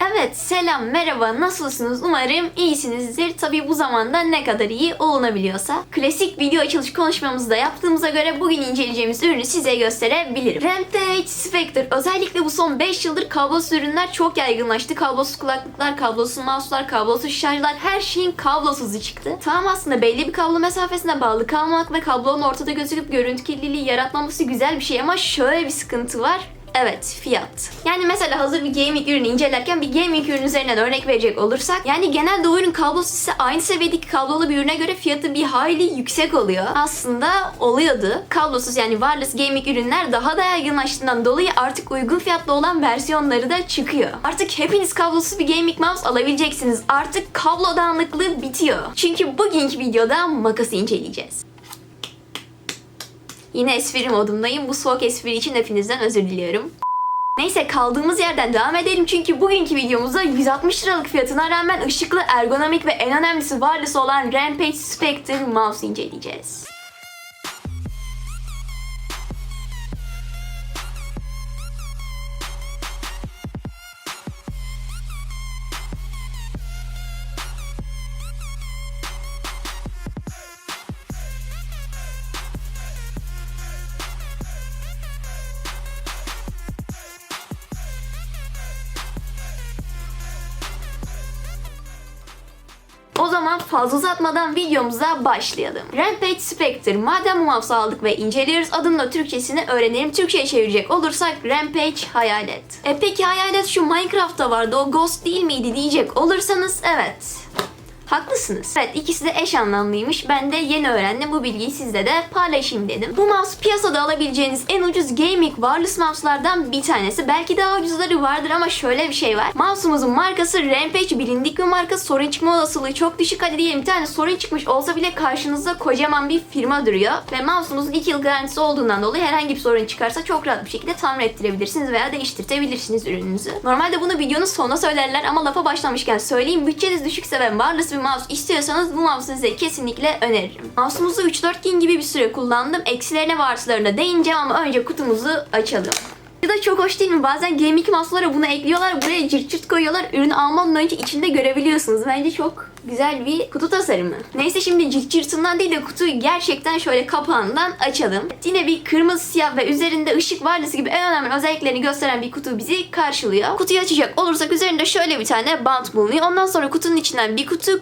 Evet, selam, merhaba, nasılsınız? Umarım iyisinizdir. Tabii bu zamanda ne kadar iyi olunabiliyorsa. Klasik video açılış konuşmamızı da yaptığımıza göre bugün inceleyeceğimiz ürünü size gösterebilirim. Rampage Spectre. Özellikle bu son 5 yıldır kablosuz ürünler çok yaygınlaştı. Kablosuz kulaklıklar, kablosuz mouse'lar, kablosuz şarjlar her şeyin kablosuzu çıktı. Tamam aslında belli bir kablo mesafesine bağlı kalmak ve kablonun ortada gözüküp görüntü kirliliği yaratmaması güzel bir şey ama şöyle bir sıkıntı var. Evet, fiyat. Yani mesela hazır bir gaming ürünü incelerken bir gaming ürün üzerinden örnek verecek olursak yani genelde o ürün kablosuz ise aynı seviyedeki kablolu bir ürüne göre fiyatı bir hayli yüksek oluyor. Aslında oluyordu. Kablosuz yani wireless gaming ürünler daha da yaygınlaştığından dolayı artık uygun fiyatlı olan versiyonları da çıkıyor. Artık hepiniz kablosuz bir gaming mouse alabileceksiniz. Artık kablo dağınıklığı bitiyor. Çünkü bugünkü videoda makası inceleyeceğiz. Yine espri modundayım. Bu soğuk espri için hepinizden özür diliyorum. Neyse kaldığımız yerden devam edelim çünkü bugünkü videomuzda 160 liralık fiyatına rağmen ışıklı, ergonomik ve en önemlisi wireless olan Rampage Spectre mouse inceleyeceğiz. Fazla uzatmadan videomuza başlayalım. Rampage Spectre madem mouse'u aldık ve inceliyoruz adının da Türkçesini öğrenelim. Türkçe'ye çevirecek olursak Rampage Hayalet. E peki Hayalet şu Minecraft'ta vardı o Ghost değil miydi diyecek olursanız evet. Haklısınız. Evet ikisi de eş anlamlıymış. Ben de yeni öğrendim. Bu bilgiyi sizle de paylaşayım dedim. Bu mouse piyasada alabileceğiniz en ucuz gaming wireless mouse'lardan bir tanesi. Belki daha ucuzları vardır ama şöyle bir şey var. Mouse'umuzun markası Rampage bilindik bir marka. Sorun çıkma olasılığı çok düşük. Hadi diyelim bir tane sorun çıkmış olsa bile karşınızda kocaman bir firma duruyor. Ve mouse'umuzun 2 yıl garantisi olduğundan dolayı herhangi bir sorun çıkarsa çok rahat bir şekilde tamir ettirebilirsiniz veya değiştirtebilirsiniz ürününüzü. Normalde bunu videonun sonuna söylerler ama lafa başlamışken söyleyeyim. Bütçeniz düşükse ve wireless bir mouse istiyorsanız bu mouse'u size kesinlikle öneririm. Mouse'umuzu 3-4 gün gibi bir süre kullandım. Eksilerine ve artılarına değineceğim ama önce kutumuzu açalım. Bu da çok hoş değil mi? Bazen gaming mouse'lara bunu ekliyorlar. Buraya cırt cırt koyuyorlar. Ürünü almadan önce içinde görebiliyorsunuz. Bence çok güzel bir kutu tasarımı. Neyse şimdi cırt cırtından değil de kutuyu gerçekten şöyle kapağından açalım. Yine bir kırmızı siyah ve üzerinde ışık varlısı gibi en önemli özelliklerini gösteren bir kutu bizi karşılıyor. Kutuyu açacak olursak üzerinde şöyle bir tane bant bulunuyor. Ondan sonra kutunun içinden bir kutu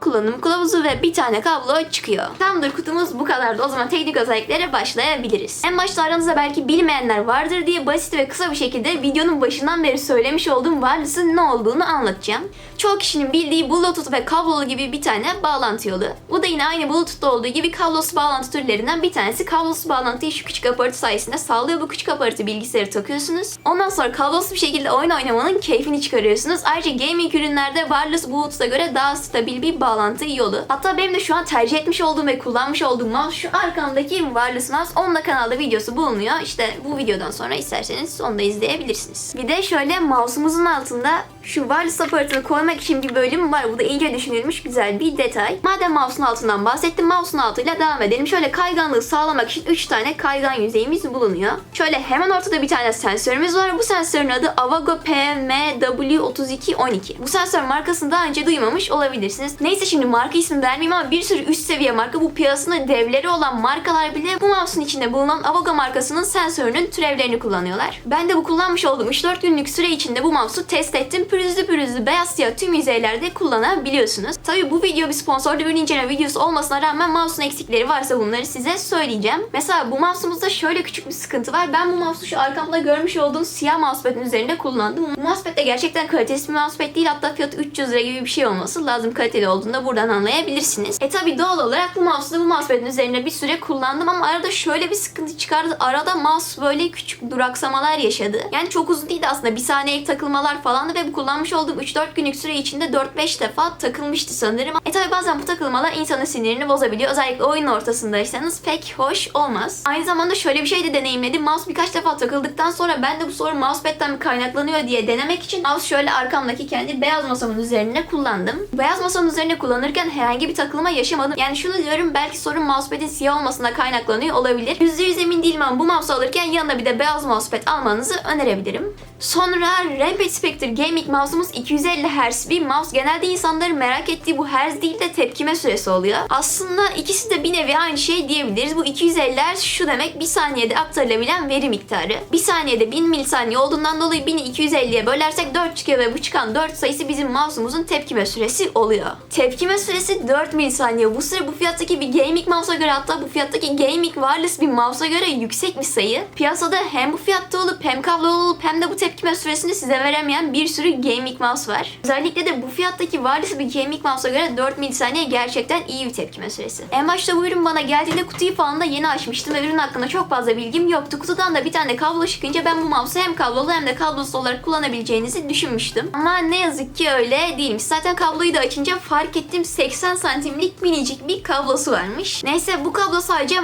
kullanım kılavuzu ve bir tane kablo çıkıyor. Tamamdır kutumuz bu kadardı. O zaman teknik özelliklere başlayabiliriz. En başta aranızda belki bilmeyenler vardır diye basit ve kısa bir şekilde videonun başından beri söylemiş olduğum wireless'ın ne olduğunu anlatacağım. Çoğu kişinin bildiği Bluetooth ve kablolu gibi bir tane bağlantı yolu. Bu da yine aynı Bluetooth'ta olduğu gibi kablosuz bağlantı türlerinden bir tanesi. Kablosuz bağlantıyı şu küçük aparatı sayesinde sağlıyor. Bu küçük aparatı bilgisayara takıyorsunuz. Ondan sonra kablosuz bir şekilde oyun oynamanın keyfini çıkarıyorsunuz. Ayrıca gaming ürünlerde wireless Bluetooth'a göre daha stabil bir bağlantı yolu. Hatta benim de şu an tercih etmiş olduğum ve kullanmış olduğum mouse şu arkamdaki wireless mouse. Onun da kanalda videosu bulunuyor. İşte bu videodan sonra isterseniz onu da izleyebilirsiniz. Bir de şöyle mouse'umuzun altında şu wireless aparatını koymak için bir bölüm var. Bu da iyice düşünülmüş güzel bir detay. Madem mouse'un altından bahsettim, mouse'un altıyla devam edelim. Şöyle kayganlığı sağlamak için 3 tane kaygan yüzeyimiz bulunuyor. Şöyle hemen ortada bir tane sensörümüz var. Bu sensörün adı Avago PMW3212. Bu sensör markasını daha önce duymamış olabilirsiniz. Neyse şimdi marka ismi vermeyeyim ama bir sürü üst seviye marka bu piyasasında devleri olan markalar bile bu mouse'un içinde bulunan Avago markasının sensörünün türevlerini kullanıyorlar. Ben de bu kullanmış olduğum 3-4 günlük süre içinde bu mouse'u test ettim. Pürüzlü pürüzlü beyaz siyah tüm yüzeylerde kullanabiliyorsunuz. Tabi bu video bir sponsorlu ürün inceleme videosu olmasına rağmen mouse'un eksikleri varsa bunları size söyleyeceğim. Mesela bu mouse'umuzda şöyle küçük bir sıkıntı var. Ben bu mouse'u şu arkamda görmüş olduğum siyah mousepad'in üzerinde kullandım. Bu mousepad de gerçekten kalitesiz bir mousepad değil. Hatta fiyatı 300 lira gibi bir şey olması lazım. Kaliteli olduğunda buradan anlayabilirsiniz. E tabi doğal olarak bu mouse'u da bu mousepad'in üzerinde bir süre kullandım ama arada şöyle bir sıkıntı çıkardı. Arada mouse böyle küçük duraksamalar yaşadı. Yani çok uzun değildi aslında. Bir saniyelik takılmalar falandı ve bu kullanmış olduğum 3-4 günlük süre içinde 4-5 defa takılmıştı sanırım. E tabi bazen bu takılmalar insanın sinirini bozabiliyor. Özellikle oyun ortasındaysanız pek hoş olmaz. Aynı zamanda şöyle bir şey de deneyimledim. Mouse birkaç defa takıldıktan sonra ben de bu sorun mousepad'den mi kaynaklanıyor diye denemek için mouse şöyle arkamdaki kendi beyaz masamın üzerine kullandım. Beyaz masamın üzerine kullanırken herhangi bir takılma yaşamadım. Yani şunu diyorum belki sorun mousepad'in siyah olmasına kaynaklanıyor olabilir. %100 emin değilim ama bu mouse alırken yanına bir de beyaz mousepad almanızı önerebilirim. Sonra Rampage Spectre Gaming mouse'umuz 250 Hz bir mouse. Genelde insanların merak ettiği bu Hz değil de tepkime süresi oluyor. Aslında ikisi de bir nevi aynı şey diyebiliriz. Bu 250 Hz şu demek bir saniyede aktarılabilen veri miktarı. Bir saniyede 1000 milisaniye olduğundan dolayı 1000'i 250'ye bölersek 4 çıkıyor ve bu çıkan 4 sayısı bizim mouse'umuzun tepkime süresi oluyor. Tepkime süresi 4 milisaniye. Bu süre bu fiyattaki bir gaming mouse'a göre hatta bu fiyattaki gaming wireless bir mouse'a göre yüksek bir sayı. Piyasada hem bu fiyatta olup hem kablolu olup hem de bu tepkime süresini size veremeyen bir sürü gaming mouse var. Özellikle de bu fiyattaki wireless bir gaming mouse'a göre 4 milisaniye gerçekten iyi bir tepkime süresi. En başta bu ürün bana geldiğinde kutuyu falan da yeni açmıştım ve ürün hakkında çok fazla bilgim yoktu. Kutudan da bir tane kablo çıkınca ben bu mouse'u hem kablolu hem de kablosuz olarak kullanabileceğinizi düşünmüştüm. Ama ne yazık ki öyle değilmiş. Zaten kabloyu da açınca fark ettim 80 santimlik minicik bir kablosu varmış. Neyse bu kablo sadece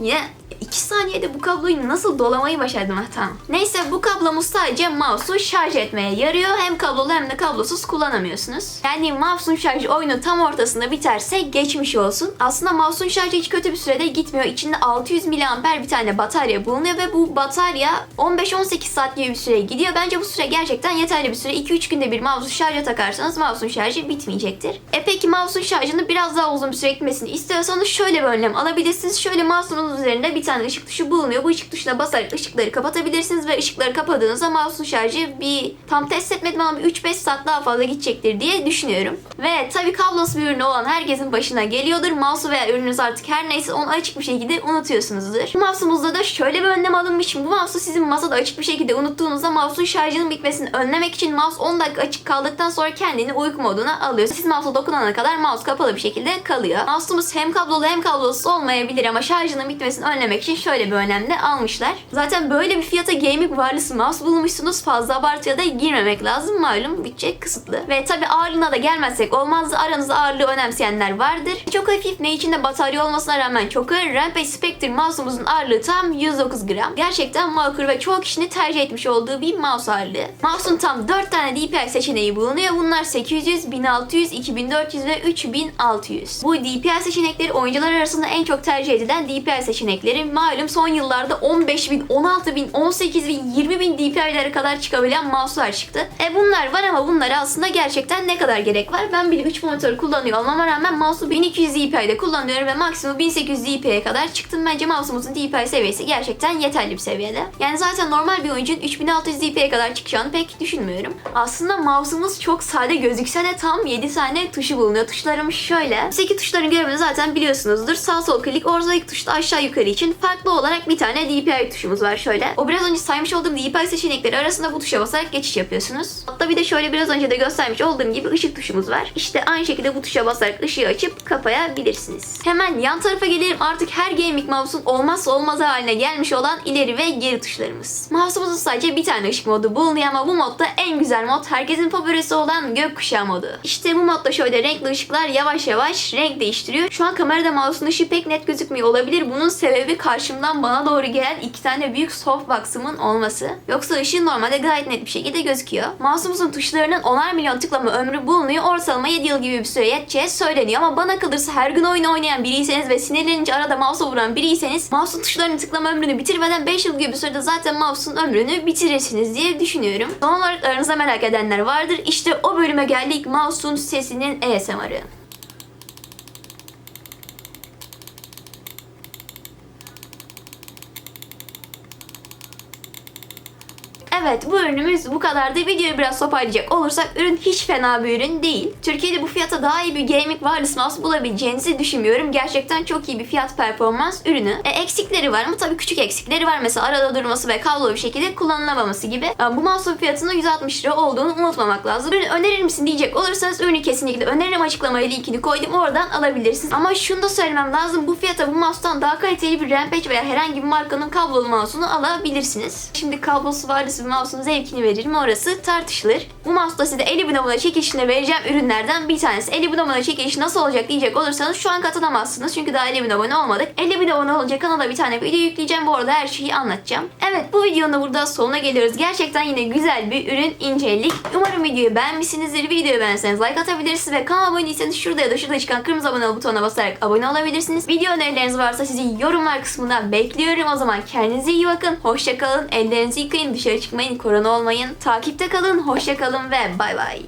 Yine 2 saniyede bu kabloyu nasıl dolamayı başardım ha tamam. Neyse bu kablomuz sadece mouse'u şarj etmeye yarıyor. Hem kablolu hem de kablosuz kullanamıyorsunuz. Yani mouse'un şarjı oyunun tam ortasında biterse geçmiş olsun. Aslında mouse'un şarjı hiç kötü bir sürede gitmiyor. İçinde 600 mAh bir tane batarya bulunuyor ve bu batarya 15-18 saat gibi bir süre gidiyor. Bence bu süre gerçekten yeterli bir süre. 2-3 günde bir mouse'u şarja takarsanız mouse'un şarjı bitmeyecektir. E peki mouse'un şarjını biraz daha uzun bir süre gitmesini istiyorsanız şöyle bir önlem alabilirsiniz. Şöyle mouse'un üzerinde bir tane ışık tuşu bulunuyor. Bu ışık tuşuna basarak ışıkları kapatabilirsiniz ve ışıkları kapadığınızda mouse'un şarjı bir tam test etmedim ama bir 3-5 saat daha fazla gidecektir diye düşünüyorum. Ve tabii kablosuz bir ürünü olan herkesin başına geliyordur. Mouse'u veya ürününüz artık her neyse onu açık bir şekilde unutuyorsunuzdur. Mouse'umuzda da şöyle bir önlem alınmış. Bu mouse'u sizin masada açık bir şekilde unuttuğunuzda mouse'un şarjının bitmesini önlemek için mouse 10 dakika açık kaldıktan sonra kendini uyku moduna alıyor. Siz mouse'a dokunana kadar mouse kapalı bir şekilde kalıyor. Mouse'umuz hem kablolu hem kablosuz olmayabilir ama şarjının bitmesini önlemek için şöyle bir önlem de almışlar. Zaten böyle bir fiyata gaming wireless mouse bulmuşsunuz. Fazla abartıya da girmemek lazım. Malum bütçe kısıtlı. Ve tabi ağırlığına da gelmezsek olmaz. Aranızda ağırlığı önemseyenler vardır. Çok hafif ne içinde batarya olmasına rağmen çok ağır. Rampage Spectre mouse'umuzun ağırlığı tam 109 gram. Gerçekten makul ve çoğu kişinin tercih etmiş olduğu bir mouse ağırlığı. Mouse'un tam 4 tane DPI seçeneği bulunuyor. Bunlar 800, 1600, 2400 ve 3600. Bu DPI seçenekleri oyuncular arasında en çok tercih edilen DPI seçenekleri. Malum son yıllarda 15000, 16000, 18000, 20000 DPI'lere kadar çıkabilen mouse'lar çıktı. E bunlar var ama bunlara aslında gerçekten ne kadar gerek var? Ben bile 3 monitör kullanıyor olmama rağmen mouse'u 1200 DPI'de kullanıyorum ve maksimum 1800 DPI'ye kadar çıktım. Bence mouse'umuzun DPI seviyesi gerçekten yeterli bir seviyede. Yani zaten normal bir oyuncunun 3600 DPI'ye kadar çıkacağını pek düşünmüyorum. Aslında mouse'umuz çok sade gözükse de tam 7 tane tuşu bulunuyor. Tuşlarımız şöyle. 8 tuşların görevini zaten biliyorsunuzdur. Sağ sol klik, ortadaki tuş da aşağı yukarı için farklı olarak bir tane DPI tuşumuz var şöyle. O biraz önce saymış olduğum DPI seçenekleri arasında bu tuşa basarak geçiş yapıyorsunuz. Hatta bir de şöyle biraz önce de göstermiş olduğum gibi ışık tuşumuz var. İşte aynı şekilde bu tuşa basarak ışığı açıp kapayabilirsiniz. Hemen yan tarafa gelelim. Artık her gaming mouse'un olmazsa olmazı haline gelmiş olan ileri ve geri tuşlarımız. Mouse'umuzun sadece bir tane ışık modu bulunuyor ama bu modda en güzel mod herkesin favorisi olan gökkuşağı modu. İşte bu modda şöyle renkli ışıklar yavaş yavaş renk değiştiriyor. Şu an kamerada mouse'un ışığı pek net gözükmüyor olabilir. Bunun sebebi karşımdan bana doğru gelen iki tane büyük softbox'ımın olması. Yoksa ışığı normalde gayet net bir şekilde gözüküyor. Mouse'umuzun tuşlarının 10'ar milyon tıklama ömrü bulunuyor. Ortalama 7 yıl gibi bir süre yeteceği söyleniyor ama bana kalırsa her gün oyun oynayan biriyseniz ve sinirlenince arada mouse'a vuran biriyseniz mouse'un tuşlarının tıklama ömrünü bitirmeden 5 yıl gibi bir sürede zaten mouse'un ömrünü bitirirsiniz diye düşünüyorum. Son olarak aranızda merak edenler vardır. İşte o bölüme geldik mouse'un sesinin ASMR'ı. Evet bu ürünümüz bu kadardı. Videoyu biraz toparlayacak olursak ürün hiç fena bir ürün değil. Türkiye'de bu fiyata daha iyi bir gaming wireless mouse bulabileceğinizi düşünmüyorum. Gerçekten çok iyi bir fiyat performans ürünü. E, eksikleri var mı? Tabii küçük eksikleri var. Mesela arada durması ve kablolu bir şekilde kullanılamaması gibi. E, bu mouse'un fiyatının 160 lira olduğunu unutmamak lazım. Ürünü önerir misin diyecek olursanız ürünü kesinlikle öneririm. Açıklamaya linkini koydum. Oradan alabilirsiniz. Ama şunu da söylemem lazım. Bu fiyata bu mouse'tan daha kaliteli bir Rampage veya herhangi bir markanın kablolu mouse'unu alabilirsiniz. Şimdi kablosuz wireless hangisi mouse'un zevkini verir mi orası tartışılır. Bu mouse da size 50 bin abone çekilişine vereceğim ürünlerden bir tanesi. 50 bin abone çekilişi nasıl olacak diyecek olursanız şu an katılamazsınız. Çünkü daha 50 bin abone olmadık. 50 bin abone olunca kanala bir tane video yükleyeceğim. Bu arada her şeyi anlatacağım. Evet bu videonun da burada sonuna geliyoruz. Gerçekten yine güzel bir ürün inceledik. Umarım videoyu beğenmişsinizdir. Videoyu beğenseniz like atabilirsiniz ve kanala abone değilseniz şurada ya da şurada çıkan kırmızı abone ol butonuna basarak abone olabilirsiniz. Video önerileriniz varsa sizi yorumlar kısmından bekliyorum. O zaman kendinize iyi bakın. Hoşça kalın. Ellerinizi yıkayın. Dışarı çıkmayın. Korona olmayın. Takipte kalın. Hoşça kalın ve bay bay.